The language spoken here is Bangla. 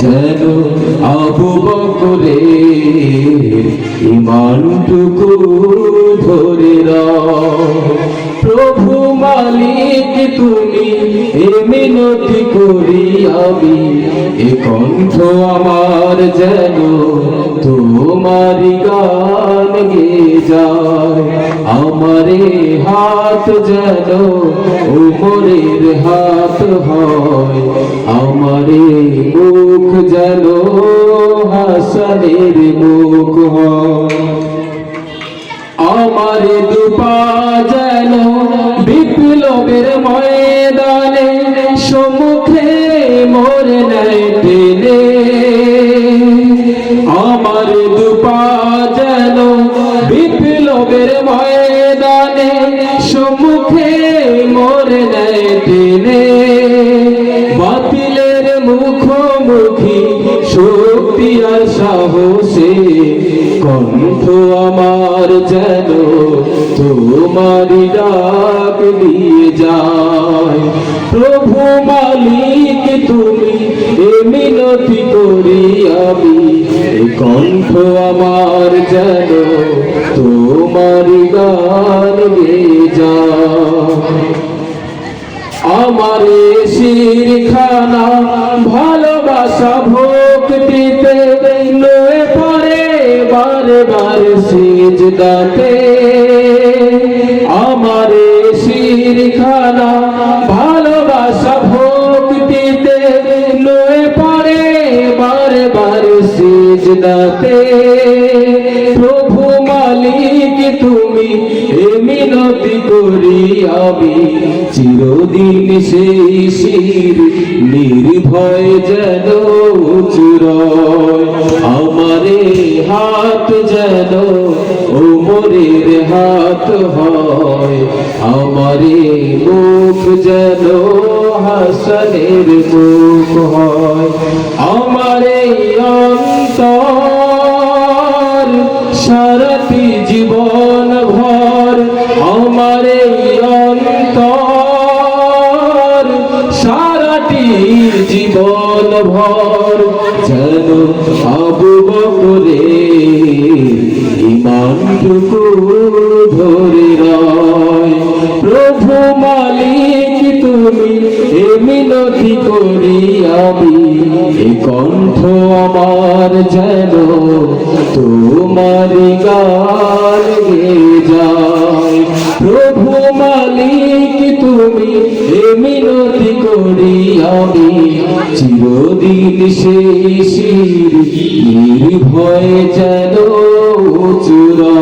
যেন আবু বকরে ইমানটুকু ধরে। প্রভু মালিক, তুমি এ মিনতি করি আমি। এ কণ্ঠ আমার যেন তোমারি গান গে যায়। আমারে হাত যেন উমরের হাত হয়। আমারে হাসানের মুখ আমার দুপা যেন বিপ্লবের ময়দানে সম্মুখে মোর নেয় আমার দুপা যেন বিপ্লবের ময়দানে সম্মুখে মোর নেয় টেনে। বাতিলের মুখোমুখি শক্তি আর সাহসে। কণ্ঠ আমার যেন তোমারি ডাক দিয়ে যায়। প্রভু মালিক, তুমি এ মিনতি করি আমি। এ কণ্ঠ আমার যেন তোমারি গান গেয়ে যায়। আমারে শিরখানা, ভালোবাসা ভক্তিতে লয়ে পরে বারে বারে সিজদাতে। আমারে শিরখানা, ভালোবাসা ভক্তিতে লয়ে পরে বারে বারে সিজদাতে। প্রভু মালিক, তুমি মিনতি করি আমি, চিরদিন সেই শির, নির্ভয় যেন চুরয়। আমারে হাত যেন ওমরের হাত হয়, আমারে মুখ যেন হাসনের মুখ হয়। আমারে অন্তর সারাটি জীবন ভর আমার অন্তর সারাটি জীবন ভর যেন আবু বকরে ইমানটুকু ধরে রয়। প্রভু মালিক, তুমি এ মিনতি করি আমি। এ কণ্ঠ আমার যেন তোমার গান গে যায়। প্রভু মালিক, তুমি এ মিনতি করি আমি চিরদিন শেষির নির্ভয় যেন চুরা